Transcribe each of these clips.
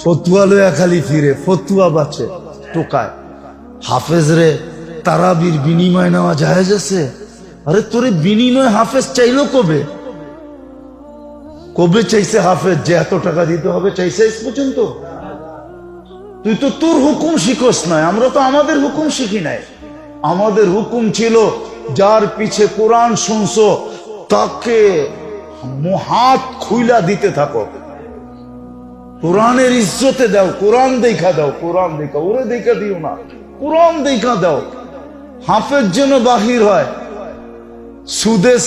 ফতুয়া লয়া খালি ফিরে, ফতুয়া বাঁচে, টোকায়। হাফেজ রে, তারাবির বিনিময় নেওয়া জায়েজ আছে? আরে তোরে বিনিময় হাফেজ চাইলো কবে? কবে চাইছে হাফেজ যে এত টাকা দিতে হবে? চাইছে আজ পর্যন্ত? তুই তো তোর হুকুম শিখোস নাই, আমরা তো আমাদের হুকুম শিখি নাই। আমাদের হুকুম ছিল, যার পিছে কোরআন শুনছো, তাকে হাত খুইলা দিতে থাকো। কোরআনের ইজ্জতে দাও, কোরআন দেখা দাও, কোরআন দেখা, ওরে দেখা দিও না, কোরআন দেখা দাও। হাফের জন্য বাহির হয়। সুদেশ,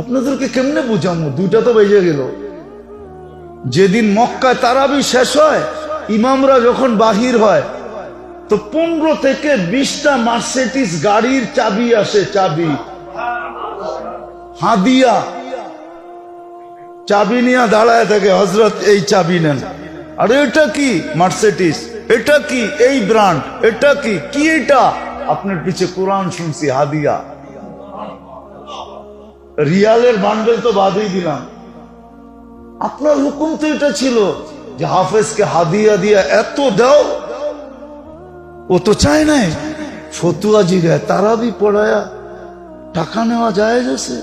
আপনাদেরকে কেমনে বুঝামো? দুইটা তো বেজে গেল। যেদিন মক্কায় তারাবি শেষ হয়, ইমামরা যখন বাহির হয়, তো পনেরো থেকে বিশটা মার্সেটিস গাড়ির চাবি আসে, চাবি। হাদিয়া। চাবি নিয়ে দাঁড়ায় থাকে হজরত এই চাবি নেন। আর এটা কি? মার্সেটিস এটা কি? এই ব্র্যান্ড এটা কি? কি এটা? আপনার পিছে কোরআন শুনছি, হাদিয়া। রিয়ালের বান্ডেল তো বাদই দিলাম। আপনার হুকুম তো এটা ছিল যে হাফেজকে হাদিয়া দিয়া এত দাও, ও তো চায় নাই। ফতুয়া জিগায়, তারাবি পড়ায়া টাকা নেওয়া যায় আছে?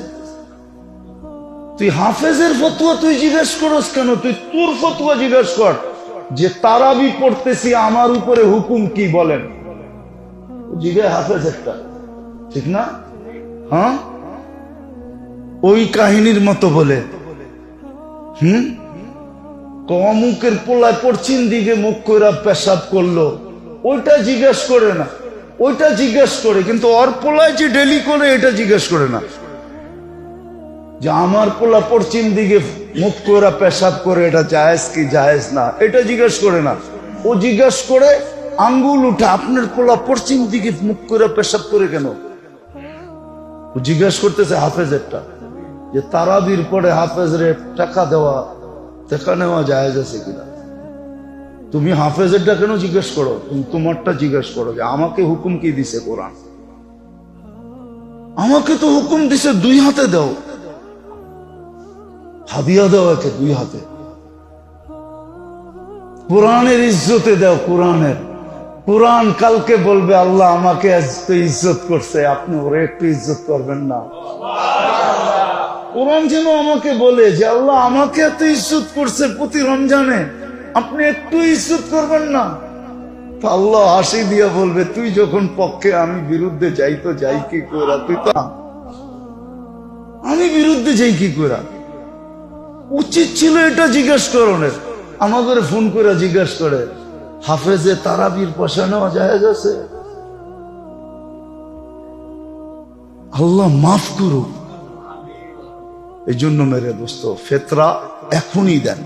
তুই হাফেজের ফতুয়া তুই জিজ্ঞেস করস কেন? তুই তোর ফতুয়া জিজ্ঞেস কর। যে তারাবি পড়তেছি, আমার উপরে হুকুম কি বলেন? হাফেজ একটা। ঠিক না? হ্যাঁ? ওই কাহিনীর মতো বলে। হুম? অমুকের পোলায় পশ্চিম দিকে মুখ কইরা পেশাব করল। ওইটা জিজ্ঞেস করে না। ওইটা জিজ্ঞেস করে, কিন্তু অর পোলায় যে ডেলি করে, এটা জিজ্ঞেস করে না। যে আমার পোলা পশ্চিম দিকে মুখ কইরা পেশাব করে, এটা জায়েজ কি জায়েজ না? এটা জিজ্ঞেস করে না। ও জিজ্ঞেস করে, আঙ্গুল উঠে আপনার পোলা পশ্চিম দিকে মুখ করে পেশাব করে কেন? ও জিজ্ঞেস করতেছে হাফেজেরটা যে তারাবির পরে হাফেজরে টাকা দেওয়া, টাকা নেওয়া জায়েজ আছে কিনা? তুমি হাফেজেরটা কেন জিজ্ঞেস করো? তুমি তোমারটা জিজ্ঞেস করো যে আমাকে হুকুম কি দিছে কোরআন? আমাকে তো হুকুম দিছে দুই হাতে দাও। হাদিয়া দাও একে দুই হাতে। কোরআনের ইজ্জতে দাও কোরআনের। কোরআন কালকে বলবে, আল্লাহ আমাকে ইজ্জত করছে, আপনি ওরে একটু ইজ্জত করবেন না। কোরআন যেন আমাকে বলে যে, আল্লাহ আমাকে এত ইজ্জত করছে প্রতি রমজানে, আপনি একটু ইজ্জত করবেন না। আল্লাহ হাসি দিয়া বলবে, তুই যখন পক্ষে, আমি বিরুদ্ধে যাই তো, যাই কি করা তুই তো আমি বিরুদ্ধে যাই কি করা উচিত ছিল এটা জিজ্ঞেস করণের আমাদের ফোন করে জিজ্ঞেস করে, হাফেজে তারাবির পয়সা নেওয়া যায় আছে? আল্লাহ মাফ করুক। এই জন্য মেরে দোস্ত, ফেতরা এখনই দেন।